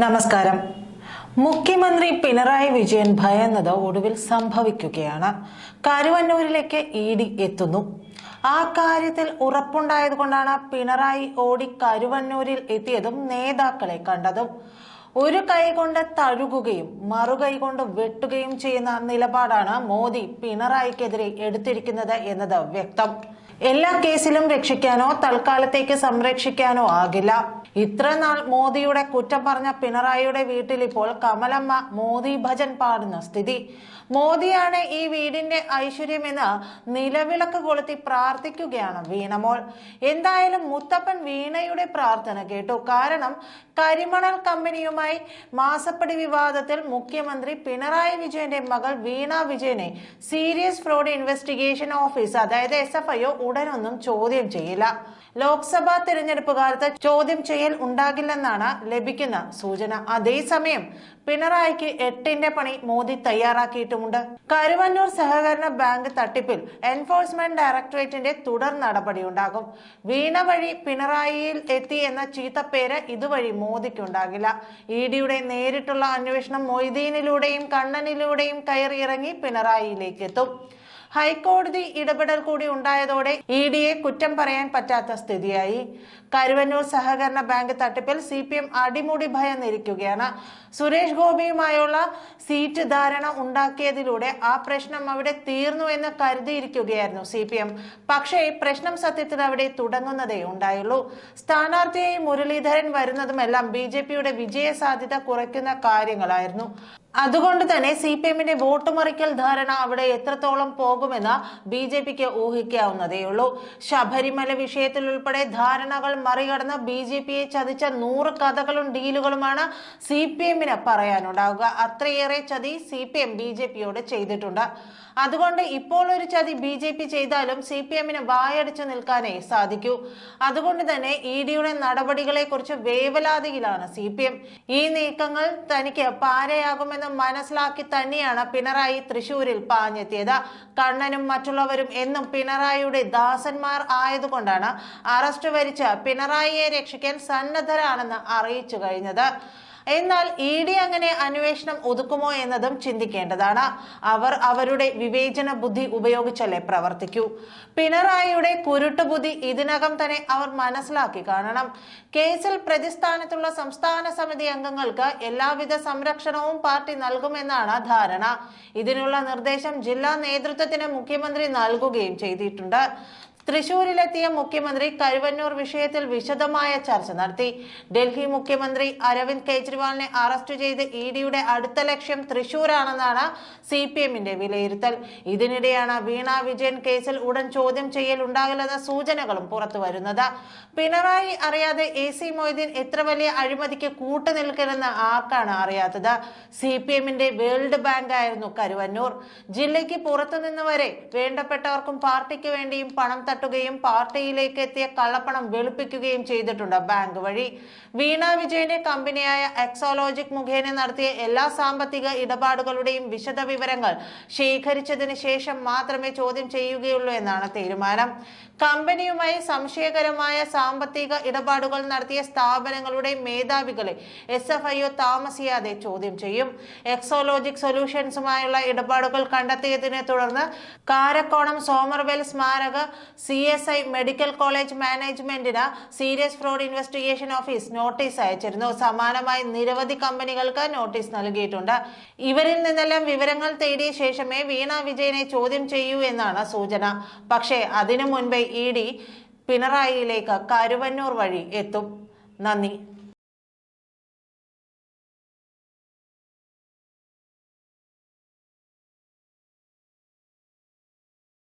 നമസ്കാരം. മുഖ്യമന്ത്രി പിണറായി വിജയൻ ഭയന്നത് ഒടുവിൽ സംഭവിക്കുകയാണ്. കരുവന്നൂരിലേക്ക് ഇ ഡി എത്തുന്നു. ആ കാര്യത്തിൽ ഉറപ്പുണ്ടായതുകൊണ്ടാണ് പിണറായി ഓടി കരുവന്നൂരിൽ എത്തിയതും നേതാക്കളെ കണ്ടതും. ഒരു കൈകൊണ്ട് തഴുകുകയും മറുകൈ കൊണ്ട് വെട്ടുകയും ചെയ്യുന്ന നിലപാടാണ് മോദി പിണറായിക്കെതിരെ എടുത്തിരിക്കുന്നത് എന്നത് വ്യക്തം. എല്ലാ കേസിലും രക്ഷിക്കാനോ തൽക്കാലത്തേക്ക് സംരക്ഷിക്കാനോ ആകില്ല. ഇത്ര നാൾ മോദിയുടെ കുറ്റം പറഞ്ഞ പിണറായിയുടെ വീട്ടിൽ ഇപ്പോൾ കമലമ്മ മോദി ഭജൻ പാടുന്ന സ്ഥിതി. മോദിയാണ് ഈ വീടിന്റെ ഐശ്വര്യമെന്ന് നിലവിളക്ക് കൊളുത്തി പ്രാർത്ഥിക്കുകയാണ് വീണമോൾ. എന്തായാലും മുത്തപ്പൻ വീണയുടെ പ്രാർത്ഥന കേട്ടു. കാരണം കരിമണൽ കമ്പനിയുമായി മാസപ്പടി വിവാദത്തിൽ മുഖ്യമന്ത്രി പിണറായി വിജയന്റെ മകൾ വീണ വിജയനെ സീരിയസ് ഫ്രോഡ് ഇൻവെസ്റ്റിഗേഷൻ ഓഫീസ് അതായത് എസ് എഫ് ഐ ഉടനൊന്നും ചോദ്യം ചെയ്യില്ല. ലോക്സഭാ തെരഞ്ഞെടുപ്പ് കാലത്ത് ചോദ്യം ചെയ്യൽ ഉണ്ടാകില്ലെന്നാണ് ലഭിക്കുന്ന സൂചന. അതേസമയം പിണറായിക്ക് എട്ടിന്റെ പണി മോദി തയ്യാറാക്കിയിട്ടുമുണ്ട്. കരുവന്നൂർ സഹകരണ ബാങ്ക് തട്ടിപ്പിൽ എൻഫോഴ്സ്മെന്റ് ഡയറക്ടറേറ്റിന്റെ തുടർ നടപടിയുണ്ടാകും. വീണ വഴി പിണറായിയിൽ എത്തി എന്ന ചീത്തപ്പേര് ഇതുവഴി മോദിക്കുണ്ടാകില്ല. ഇ ഡിയുടെ നേരിട്ടുള്ള അന്വേഷണം മൊയ്തീനിലൂടെയും കണ്ണനിലൂടെയും കയറിയിറങ്ങി പിണറായിയിലേക്ക് എത്തും ഹൈക്കോടതി ഇടപെടൽ കൂടി ഉണ്ടായതോടെ ഇ ഡിയെ കുറ്റം പറയാൻ പറ്റാത്ത സ്ഥിതിയായി. കരുവന്നൂർ സഹകരണ ബാങ്ക് തട്ടിപ്പിൽ സി പി എം അടിമുടി ഭയന്നിരിക്കുകയാണ്. സുരേഷ് ഗോപിയുമായുള്ള സീറ്റ് ധാരണ ഉണ്ടാക്കിയതിലൂടെ ആ പ്രശ്നം അവിടെ തീർന്നു എന്ന് കരുതിയിരിക്കുകയായിരുന്നു സി പി എം. പക്ഷേ പ്രശ്നം സത്യത്തിൽ അവിടെ തുടങ്ങുന്നതേ ഉണ്ടായുള്ളൂ. സ്ഥാനാർത്ഥിയായി മുരളീധരൻ വരുന്നതുമെല്ലാം ബി ജെ പിയുടെ വിജയ സാധ്യത കുറയ്ക്കുന്ന കാര്യങ്ങളായിരുന്നു. അതുകൊണ്ട് തന്നെ സി പി എമ്മിന്റെ വോട്ട് മറിക്കൽ ധാരണ അവിടെ എത്രത്തോളം പോകുമെന്ന് ബി ജെ പിക്ക് ഊഹിക്കാവുന്നതേയുള്ളൂ ശബരിമല വിഷയത്തിൽ ഉൾപ്പെടെ ധാരണകൾ മറികടന്ന് ബി ജെ പിയെ ചതിച്ച നൂറ് കഥകളും ഡീലുകളുമാണ് സി പി എമ്മിന് പറയാനുണ്ടാവുക. അത്രയേറെ ചതി C P M B J പിയോട് ചെയ്തിട്ടുണ്ട്. അതുകൊണ്ട് ഇപ്പോൾ ഒരു ചതി ബി ജെ പി ചെയ്താലും സി പി എമ്മിന് വായടിച്ചു നിൽക്കാനേ സാധിക്കൂ. അതുകൊണ്ട് തന്നെ ഇ ഡിയുടെ നടപടികളെ കുറിച്ച് വേവലാതിയിലാണ് സി പി എം. ഈ നീക്കങ്ങൾ തനിക്ക് പാരയാകുമെന്ന് മനസ്സിലാക്കി തന്നെയാണ് പിണറായി തൃശൂരിൽ പാഞ്ഞെത്തിയത്. കണ്ണനും മറ്റുള്ളവരും എന്നും പിണറായിയുടെ ദാസന്മാർ ആയതുകൊണ്ടാണ് അറസ്റ്റ് വരിച്ച് പിണറായിയെ രക്ഷിക്കാൻ സന്നദ്ധരാണെന്ന് അറിയിച്ചു കഴിഞ്ഞത്. എന്നാൽ ഇ ഡി അങ്ങനെ അന്വേഷണം ഒതുക്കുമോ എന്നതും ചിന്തിക്കേണ്ടതാണ്. അവർ അവരുടെ വിവേചന ബുദ്ധി ഉപയോഗിച്ചല്ലേ പ്രവർത്തിക്കൂ. പിണറായിയുടെ കുരുട്ടുബുദ്ധി ഇതിനകം തന്നെ അവർ മനസ്സിലാക്കി കാണണം. കേസിൽ പ്രതിസ്ഥാനത്തുള്ള സംസ്ഥാന സമിതി അംഗങ്ങൾക്ക് എല്ലാവിധ സംരക്ഷണവും പാർട്ടി നൽകുമെന്നാണ് ധാരണ. ഇതിനുള്ള നിർദ്ദേശം ജില്ലാ നേതൃത്വത്തിന് മുഖ്യമന്ത്രി നൽകുകയും ചെയ്തിട്ടുണ്ട്. തൃശൂരിലെത്തിയ മുഖ്യമന്ത്രി കരുവന്നൂർ വിഷയത്തിൽ വിശദമായ ചർച്ച നടത്തി. ഡൽഹി മുഖ്യമന്ത്രി അരവിന്ദ് കെജ്രിവാളിനെ അറസ്റ്റ് ചെയ്ത് ഇ ഡിയുടെ അടുത്ത ലക്ഷ്യം തൃശൂരാണെന്നാണ് സി പി എമ്മിന്റെ വിലയിരുത്തൽ. ഇതിനിടെയാണ് വീണ വിജയൻ കേസിൽ ഉടൻ ചോദ്യം ചെയ്യൽ ഉണ്ടാകില്ലെന്ന സൂചനകളും പുറത്തു വരുന്നത്. പിണറായി അറിയാതെ എ സി മൊയ്തീൻ എത്ര വലിയ അഴിമതിക്ക് കൂട്ടുനിൽക്കലെന്ന് ആർക്കാണ് അറിയാത്തത്? സി പി എമ്മിന്റെ വേൾഡ് ബാങ്ക് ആയിരുന്നു കരുവന്നൂർ. ജില്ലയ്ക്ക് പുറത്തുനിന്ന് വരെ വേണ്ടപ്പെട്ടവർക്കും പാർട്ടിക്ക് വേണ്ടിയും പണം തട്ടുകയും പാർട്ടിയിലേക്ക് എത്തിയ കള്ളപ്പണം വെളുപ്പിക്കുകയും ചെയ്തിട്ടുണ്ട് ബാങ്ക് വഴി. വീണ വിജയന്റെ കമ്പനിയായ എക്സോലോജിക് മുഖേന നടത്തിയ എല്ലാ സാമ്പത്തിക ഇടപാടുകളുടെയും വിശദ വിവരങ്ങൾ ശേഖരിച്ചതിന് ശേഷം മാത്രമേ ചോദ്യം ചെയ്യുകയുള്ളൂ എന്നാണ് തീരുമാനം. കമ്പനിയുമായി സംശയകരമായ സാമ്പത്തിക ഇടപാടുകൾ നടത്തിയ സ്ഥാപനങ്ങളുടെ മേധാവികളെ എസ് എഫ് ഐ ഒ താമസിയാതെ ചോദ്യം ചെയ്യും. എക്സോലോജിക് സൊല്യൂഷൻസുമായുള്ള ഇടപാടുകൾ കണ്ടെത്തിയതിനെ തുടർന്ന് കാരക്കോണം സോമർവെൽ സ്മാരക C S I medical college മാനേജ്മെന്റിന് serious fraud investigation office notice അയച്ചിരുന്നു. സമാനമായി നിരവധി കമ്പനികൾക്ക് നോട്ടീസ് നൽകിയിട്ടുണ്ട്. ഇവരിൽ നിന്നെല്ലാം വിവരങ്ങൾ തേടിയ ശേഷമേ വീണ വിജയനെ ചോദ്യം ചെയ്യൂ എന്നാണ് സൂചന. പക്ഷേ അതിനു മുൻപേ ഇ ഡി പിണറായിയിലേക്ക് കരുവന്നൂർ വഴി എത്തും. നന്ദി.